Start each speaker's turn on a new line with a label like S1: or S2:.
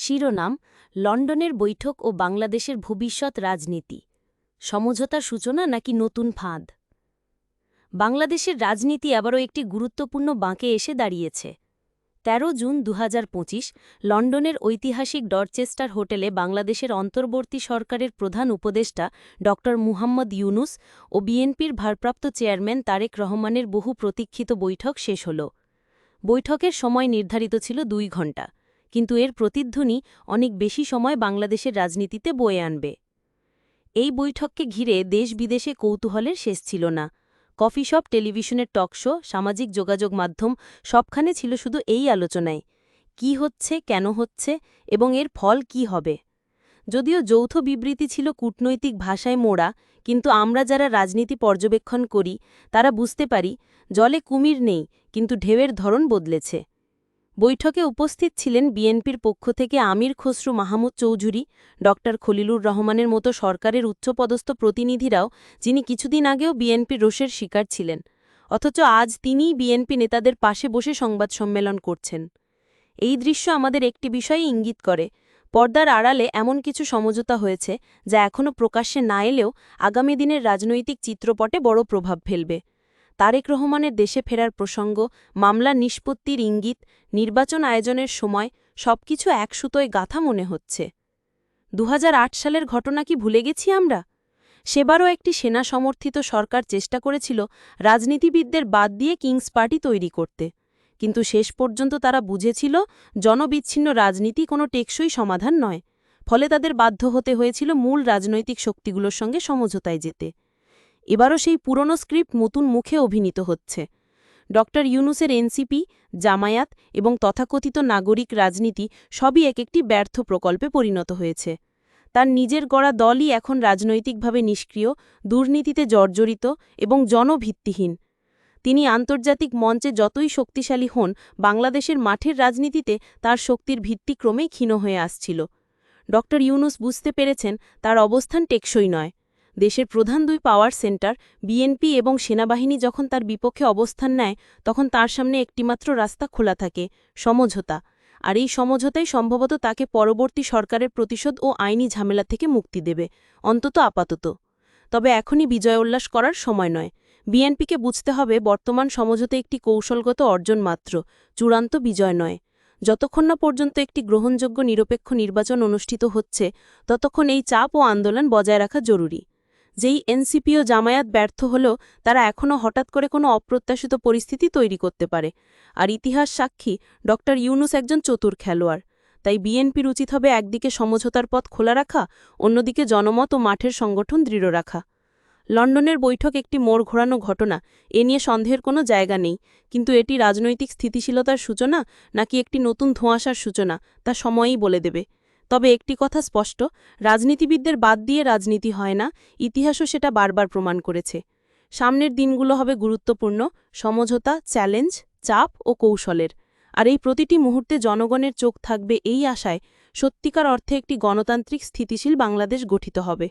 S1: শিরোনাম, লন্ডনের বৈঠক ও বাংলাদেশের ভবিষ্যৎ রাজনীতি। সমঝোতার সূচনা নাকি নতুন ফাঁদ? বাংলাদেশের রাজনীতি আবারও একটি গুরুত্বপূর্ণ বাঁকে এসে দাঁড়িয়েছে। ১৩ জুন দু হাজার পঁচিশ, লন্ডনের ঐতিহাসিক ডরচেস্টার হোটেলে বাংলাদেশের অন্তর্বর্তী সরকারের প্রধান উপদেষ্টা ড. মুহাম্মদ ইউনুস ও বিএনপির ভারপ্রাপ্ত চেয়ারম্যান তারেক রহমানের বহু প্রতীক্ষিত বৈঠক শেষ হল। বৈঠকের সময় নির্ধারিত ছিল দুই ঘণ্টা। কিন্তু এর প্রতিধ্বনি অনেক বেশি সময় বাংলাদেশের রাজনীতিতে বয়ে আনবে। এই বৈঠককে ঘিরে দেশ বিদেশে কৌতূহলের শেষ ছিল না। কফি শপ, টেলিভিশনের টকশো সামাজিক যোগাযোগ মাধ্যম সবখানে ছিল শুধু এই আলোচনায়। কি হচ্ছে, কেন হচ্ছে এবং এর ফল কি হবে? যদিও যৌথ বিবৃতি ছিল কূটনৈতিক ভাষায় মোড়া, কিন্তু আমরা যারা রাজনীতি পর্যবেক্ষণ করি, তারা বুঝতে পারি, জলে কুমির নেই, কিন্তু ঢেউয়ের ধরন বদলেছে। বৈঠকে উপস্থিত ছিলেন বিএনপির পক্ষ থেকে আমির খসরু মাহমুদ চৌধুরী ড খলিলুর রহমানের মতো সরকারের উচ্চপদস্থ প্রতিনিধিরাও, যিনি কিছুদিন আগেও বিএনপির রোষের শিকার ছিলেন। অথচ আজ তিনিই বিএনপি নেতাদের পাশে বসে সংবাদ সম্মেলন করছেন। এই দৃশ্য আমাদের একটি বিষয়ে ইঙ্গিত করে। পর্দার আড়ালে এমন কিছু সমঝোতা হয়েছে, যা এখনও প্রকাশ্যে না এলেও আগামী দিনের রাজনৈতিক চিত্রপটে বড় প্রভাব ফেলবে। তারেক রহমানের দেশে ফেরার প্রসঙ্গ, মামলা নিষ্পত্তির ইঙ্গিত, নির্বাচন আয়োজনের সময় সবকিছু এক সুতোয় গাথা মনে হচ্ছে। দু হাজার আট সালের ঘটনা কি ভুলে গেছি আমরা? সেবারও একটি সেনা সমর্থিত সরকার চেষ্টা করেছিল রাজনীতিবিদদের বাদ দিয়ে কিংস পার্টি তৈরি করতে। কিন্তু শেষ পর্যন্ত তারা বুঝেছিল জনবিচ্ছিন্ন রাজনীতি কোনো টেকসই সমাধান নয়। ফলে তাদের বাধ্য হতে হয়েছিল মূল রাজনৈতিক শক্তিগুলোর সঙ্গে সমঝোতায় যেতে। এবারও সেই পুরনো স্ক্রিপ্ট নতুন মুখে অভিনীত হচ্ছে। ড. ইউনুসের এনসিপি, জামায়াত এবং তথাকথিত নাগরিক রাজনীতি সবই এক একটি ব্যর্থ প্রকল্পে পরিণত হয়েছে। তার নিজের গড়া দলই এখন রাজনৈতিকভাবে নিষ্ক্রিয়, দুর্নীতিতে জর্জরিত এবং জনভিত্তিহীন। তিনি আন্তর্জাতিক মঞ্চে যতই শক্তিশালী হন, বাংলাদেশের মাঠের রাজনীতিতে তার শক্তির ভিত্তি ক্রমেই ক্ষীণ হয়ে আসছিল। ড. ইউনুস বুঝতে পেরেছেন, তার অবস্থান টেকসই নয়। দেশের প্রধান দুই পাওয়ার সেন্টার, বিএনপি এবং সেনাবাহিনী যখন তার বিপক্ষে অবস্থান নেয়, তখন তার সামনে একটিমাত্র রাস্তা খোলা থাকে, সমঝোতা। আর এই সমঝোতাই সম্ভবত তাকে পরবর্তী সরকারের প্রতিশোধ ও আইনি ঝামেলা থেকে মুক্তি দেবে, অন্তত আপাতত। তবে এখনই বিজয় উল্লাস করার সময় নয়। বিএনপিকে বুঝতে হবে, বর্তমান সমঝোতে একটি কৌশলগত অর্জন মাত্র, চূড়ান্ত বিজয় নয়। যতক্ষণ না পর্যন্ত একটি গ্রহণযোগ্য নিরপেক্ষ নির্বাচন অনুষ্ঠিত হচ্ছে, ততক্ষণ এই চাপ ও আন্দোলন বজায় রাখা জরুরি। যেই এনসিপি ও জামায়াত ব্যর্থ হল তারা এখনও হঠাৎ করে কোনো অপ্রত্যাশিত পরিস্থিতি তৈরি করতে পারে। আর ইতিহাস সাক্ষী, ড. ইউনুস একজন চতুর খেলোয়াড়। তাই বিএনপির উচিত হবে একদিকে সমঝোতার পথ খোলা রাখা, অন্যদিকে জনমত ও মাঠের সংগঠন দৃঢ় রাখা। লন্ডনের বৈঠক একটি মোড় ঘোরানো ঘটনা, এ নিয়ে সন্দেহের কোনো জায়গা নেই। কিন্তু এটি রাজনৈতিক স্থিতিশীলতার সূচনা নাকি একটি নতুন ধোঁয়াশার সূচনা, তা সময়ই বলে দেবে। তবে একটি কথা স্পষ্ট, রাজনীতিবিদদের বাদ দিয়ে রাজনীতি হয় না, ইতিহাসও সেটা বারবার প্রমাণ করেছে। সামনের দিনগুলো হবে গুরুত্বপূর্ণ, সমঝোতা, চ্যালেঞ্জ, চাপ ও কৌশলের। আর এই প্রতিটি মুহূর্তে জনগণের চোখ থাকবে এই আশায়, সত্যিকার অর্থে একটি গণতান্ত্রিক স্থিতিশীল বাংলাদেশ গঠিত হবে।